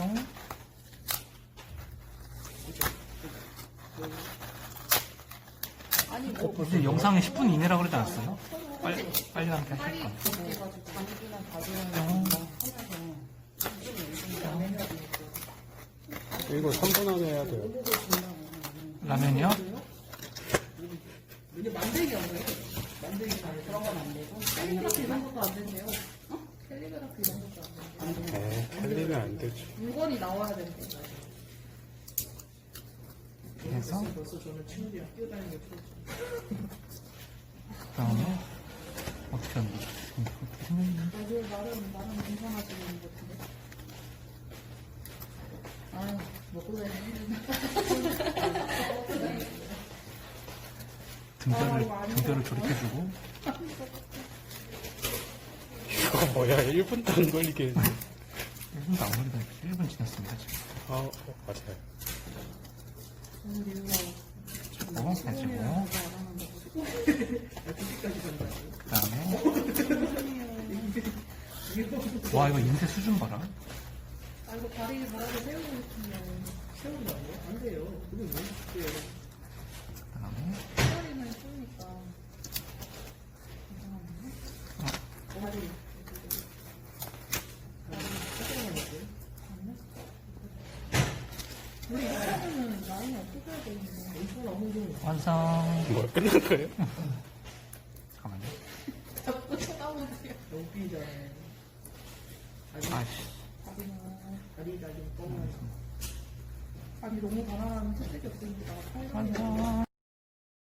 중. 어, 근데 영상에 10분 이내라고 그러지 않았어요? 빨리, 빨리 가면 할 네. 거. 네. 이거 3분 안에 해야 돼요. 라면이요? 만들기 안 돼요. 만들기 잘들어가안 되고. 이렇게 이런 것도 안 된대요. 된대요. 에 살리면 안 되지. 물건이 나와야 된대. 그래서 벌써 저는 친구들이랑 뛰어다니는 게 좋죠. 그다음에 어떻게 하는 거지? 어떻게 생겼는데? 나도 나름 나름 괜찮아지는 것 같은데. 아유 먹고 다니는 등뼈를 등뼈를 조립해주고 이거 뭐야 1분도 안 걸리게 해줘. 1분도 안 걸리다 1분 지났습니다 지금. 아 어, 맞아요. 어, 해주고 그 다음에 와 이거 인쇄 수준 봐라. 아 이거 다리 바닥에 세우고 싶으면 세우는 거 아니에요? 안 돼요. 그게 뭐 쉽게요. 그다음에 다리는 예쁘니까. 이상한데? 다리. 우리 이거는 라인이 어떻게 해야 되는데? 이거 너무 좀 완성. 뭐 끝난 거예요? 잠깐만요. 자꾸 쳐다보세요. 너무 삐잖아요. 아씨. 다리가 좀 뻗는. 아니 너무 바라는 채색이 없으니까